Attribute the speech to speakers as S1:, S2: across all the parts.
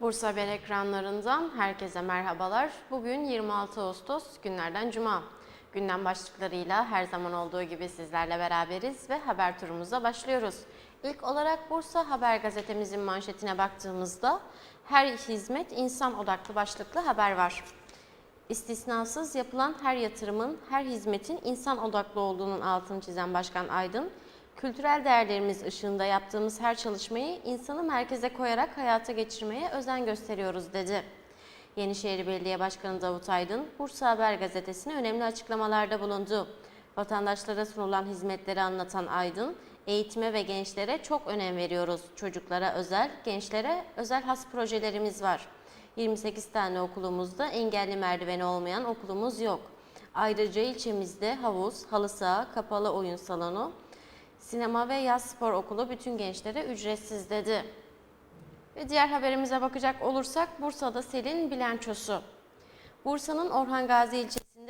S1: Bursa Haber ekranlarından herkese merhabalar. Bugün 26 Ağustos günlerden Cuma. Gündem başlıklarıyla her zaman olduğu gibi sizlerle beraberiz ve haber turumuza başlıyoruz. İlk olarak Bursa Haber gazetemizin manşetine baktığımızda her hizmet insan odaklı başlıklı haber var. İstisnasız yapılan her yatırımın, her hizmetin insan odaklı olduğunun altını çizen Başkan Aydın, kültürel değerlerimiz ışığında yaptığımız her çalışmayı insanı merkeze koyarak hayata geçirmeye özen gösteriyoruz dedi. Yenişehir Belediye Başkanı Davut Aydın, Bursa Haber gazetesine önemli açıklamalarda bulundu. Vatandaşlara sunulan hizmetleri anlatan Aydın, eğitime ve gençlere çok önem veriyoruz. Çocuklara özel, gençlere özel has projelerimiz var. 28 tane okulumuzda engelli merdiveni olmayan okulumuz yok. Ayrıca ilçemizde havuz, halı saha, kapalı oyun salonu, sinema ve yaz spor okulu bütün gençlere ücretsiz dedi. Ve diğer haberimize bakacak olursak Bursa'da selin bilançosu. Bursa'nın Orhan Gazi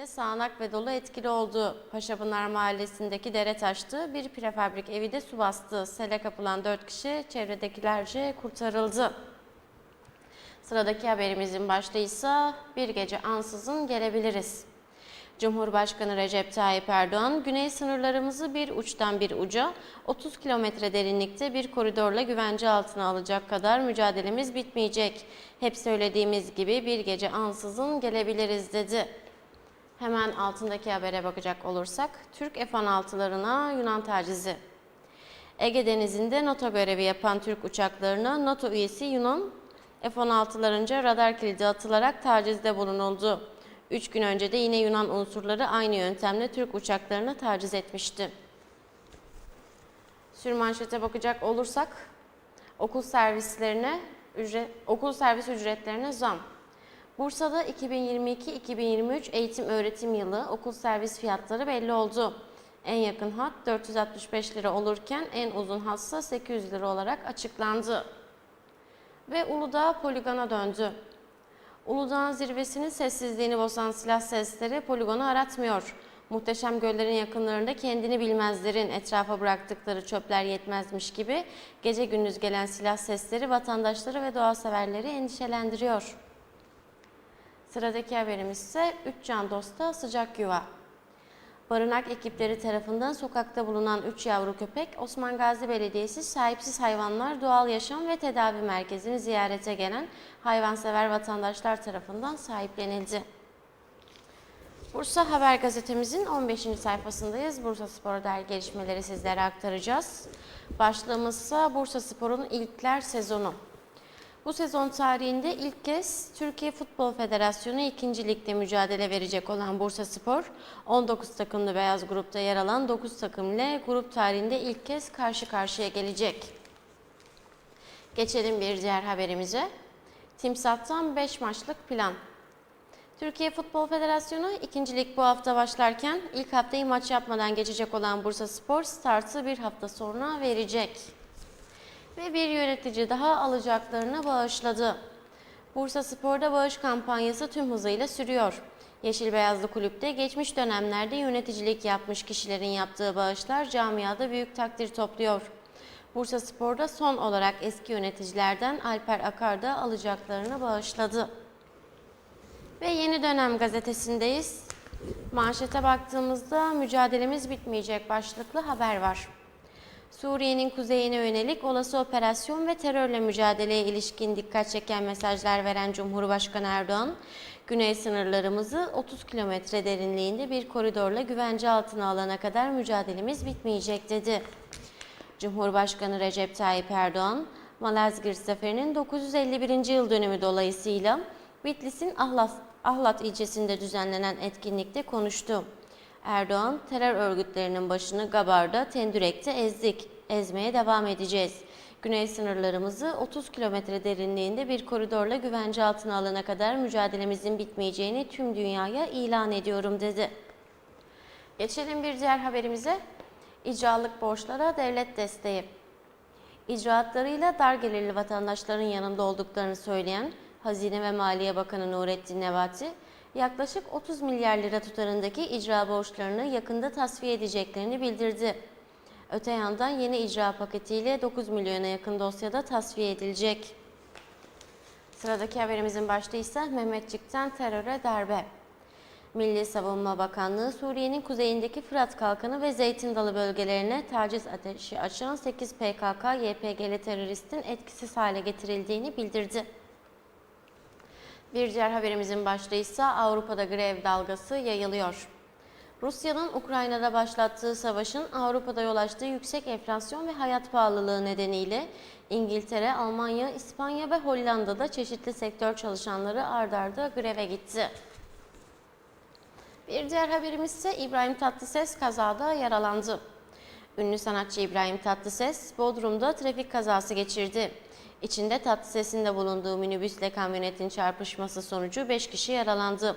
S1: ilçesinde sağanak ve dolu etkili oldu. Paşapınar mahallesindeki dere taştı, bir prefabrik evi de su bastı. Sele kapılan 4 kişi çevredekilerce kurtarıldı. Sıradaki haberimizin başlığı ise bir gece ansızın gelebiliriz. Cumhurbaşkanı Recep Tayyip Erdoğan, güney sınırlarımızı bir uçtan bir uca 30 kilometre derinlikte bir koridorla güvence altına alacak kadar mücadelemiz bitmeyecek. Hep söylediğimiz gibi bir gece ansızın gelebiliriz dedi. Hemen altındaki habere bakacak olursak, Türk F-16'larına Yunan tacizi. Ege Denizi'nde NATO görevi yapan Türk uçaklarına NATO üyesi Yunan F-16'larınca radar kilidi atılarak tacizde bulunuldu. Üç gün önce de yine Yunan unsurları aynı yöntemle Türk uçaklarını taciz etmişti. Sürmanşete bakacak olursak okul servislerine ücret, okul servis ücretlerine zam. Bursa'da 2022-2023 eğitim öğretim yılı okul servis fiyatları belli oldu. En yakın hat 465 lira olurken en uzun hatsa 800 lira olarak açıklandı. Ve Uludağ poligona döndü. Uludağ'ın zirvesinin sessizliğini bozan silah sesleri poligonu aratmıyor. Muhteşem göllerin yakınlarında kendini bilmezlerin etrafa bıraktıkları çöpler yetmezmiş gibi gece gündüz gelen silah sesleri vatandaşları ve doğa severleri endişelendiriyor. Sıradaki haberimiz ise 3 can dosta sıcak yuva. Barınak ekipleri tarafından sokakta bulunan 3 yavru köpek Osman Gazi Belediyesi Sahipsiz Hayvanlar Doğal Yaşam ve Tedavi Merkezi'ni ziyarete gelen hayvansever vatandaşlar tarafından sahiplenildi. Bursa Haber gazetemizin 15. sayfasındayız. Bursa Spor Dergi gelişmeleri sizlere aktaracağız. Başlığımız ise Bursa Spor'un ilkler sezonu. Bu sezon tarihinde ilk kez Türkiye Futbol Federasyonu 2. Lig'de mücadele verecek olan Bursa Spor, 19 takımlı beyaz grupta yer alan 9 takım ile grup tarihinde ilk kez karşı karşıya gelecek. Geçelim bir diğer haberimize. Timsah'tan 5 maçlık plan. Türkiye Futbol Federasyonu 2. Lig bu hafta başlarken ilk haftayı maç yapmadan geçecek olan Bursa Spor startı bir hafta sonra verecek ve bir yönetici daha alacaklarını bağışladı. Bursa Spor'da bağış kampanyası tüm hızıyla sürüyor. Yeşil Beyazlı Kulüp'te geçmiş dönemlerde yöneticilik yapmış kişilerin yaptığı bağışlar camiada büyük takdir topluyor. Bursa Spor'da son olarak eski yöneticilerden Alper Akar da alacaklarını bağışladı. Ve Yeni Dönem gazetesindeyiz. Manşete baktığımızda mücadelemiz bitmeyecek başlıklı haber var. Suriye'nin kuzeyine yönelik olası operasyon ve terörle mücadeleye ilişkin dikkat çeken mesajlar veren Cumhurbaşkanı Erdoğan, güney sınırlarımızı 30 kilometre derinliğinde bir koridorla güvence altına alana kadar mücadelemiz bitmeyecek dedi. Cumhurbaşkanı Recep Tayyip Erdoğan, Malazgirt Zaferi'nin 951. yıl dönümü dolayısıyla Bitlis'in Ahlat, Ahlat ilçesinde düzenlenen etkinlikte konuştu. Erdoğan, terör örgütlerinin başını Gabar'da, Tendürek'te ezdik. Ezmeye devam edeceğiz. Güney sınırlarımızı 30 kilometre derinliğinde bir koridorla güvence altına alana kadar mücadelemizin bitmeyeceğini tüm dünyaya ilan ediyorum dedi. Geçelim bir diğer haberimize. İcralık borçlara devlet desteği. İcraatlarıyla dar gelirli vatandaşların yanında olduklarını söyleyen Hazine ve Maliye Bakanı Nurettin Nebati, yaklaşık 30 milyar lira tutarındaki icra borçlarını yakında tasfiye edeceklerini bildirdi. Öte yandan yeni icra paketiyle 9 milyona yakın dosyada tasfiye edilecek. Sıradaki haberimizin başlığı ise Mehmetçik'ten teröre darbe. Milli Savunma Bakanlığı Suriye'nin kuzeyindeki Fırat Kalkanı ve Zeytin Dalı bölgelerine taciz ateşi açan 8 PKK-YPG'li teröristin etkisiz hale getirildiğini bildirdi. Bir diğer haberimizin başlığı ise Avrupa'da grev dalgası yayılıyor. Rusya'nın Ukrayna'da başlattığı savaşın Avrupa'da yol açtığı yüksek enflasyon ve hayat pahalılığı nedeniyle İngiltere, Almanya, İspanya ve Hollanda'da çeşitli sektör çalışanları ard arda greve gitti. Bir diğer haberimiz ise İbrahim Tatlıses kazada yaralandı. Ünlü sanatçı İbrahim Tatlıses Bodrum'da trafik kazası geçirdi. İçinde Tatlıses'in de bulunduğu minibüsle kamyonetin çarpışması sonucu 5 kişi yaralandı.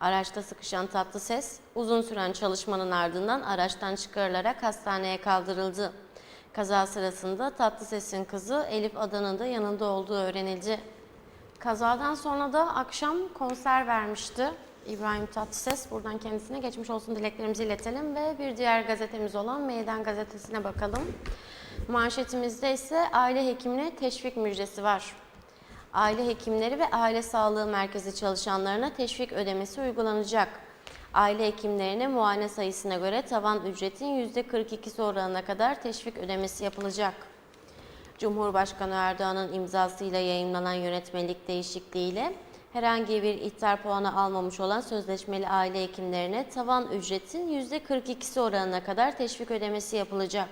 S1: Araçta sıkışan Tatlıses uzun süren çalışmanın ardından araçtan çıkarılarak hastaneye kaldırıldı. Kaza sırasında Tatlıses'in kızı Elif Adan'ın da yanında olduğu öğrenildi. Kazadan sonra da akşam konser vermişti İbrahim Tatlıses. Buradan kendisine geçmiş olsun dileklerimizi iletelim ve bir diğer gazetemiz olan Meydan Gazetesi'ne bakalım. Manşetimizde ise aile hekimine teşvik müjdesi var. Aile hekimleri ve aile sağlığı merkezi çalışanlarına teşvik ödemesi uygulanacak. Aile hekimlerine muayene sayısına göre tavan ücretin %42'si oranına kadar teşvik ödemesi yapılacak. Cumhurbaşkanı Erdoğan'ın imzasıyla yayımlanan yönetmelik değişikliğiyle herhangi bir ihtar puanı almamış olan sözleşmeli aile hekimlerine tavan ücretin %42'si oranına kadar teşvik ödemesi yapılacak.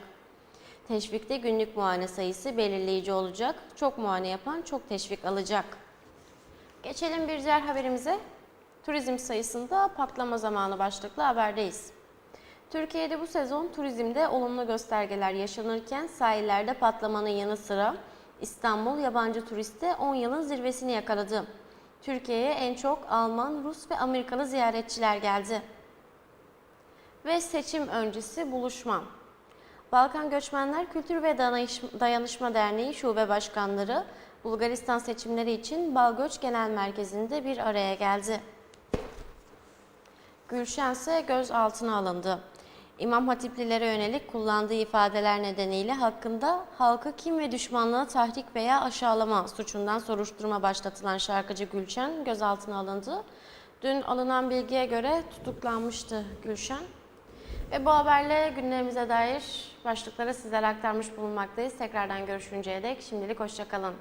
S1: Teşvikte günlük muayene sayısı belirleyici olacak. Çok muayene yapan çok teşvik alacak. Geçelim bir diğer haberimize. Turizm sayısında patlama zamanı başlıklı haberdeyiz. Türkiye'de bu sezon turizmde olumlu göstergeler yaşanırken sahillerde patlamanın yanı sıra İstanbul yabancı turiste 10 yılın zirvesini yakaladı. Türkiye'ye en çok Alman, Rus ve Amerikalı ziyaretçiler geldi. Ve seçim öncesi buluşma. Balkan Göçmenler Kültür ve Dayanışma Derneği Şube Başkanları Bulgaristan seçimleri için Balgöç Genel Merkezi'nde bir araya geldi. Gülşen ise gözaltına alındı. İmam Hatiplilere yönelik kullandığı ifadeler nedeniyle hakkında halkı kim ve düşmanlığa tahrik veya aşağılama suçundan soruşturma başlatılan şarkıcı Gülşen gözaltına alındı. Dün alınan bilgiye göre tutuklanmıştı Gülşen. Ve bu haberle günlerimize dair başlıkları sizlere aktarmış bulunmaktayız. Tekrardan görüşünceye dek şimdilik hoşçakalın.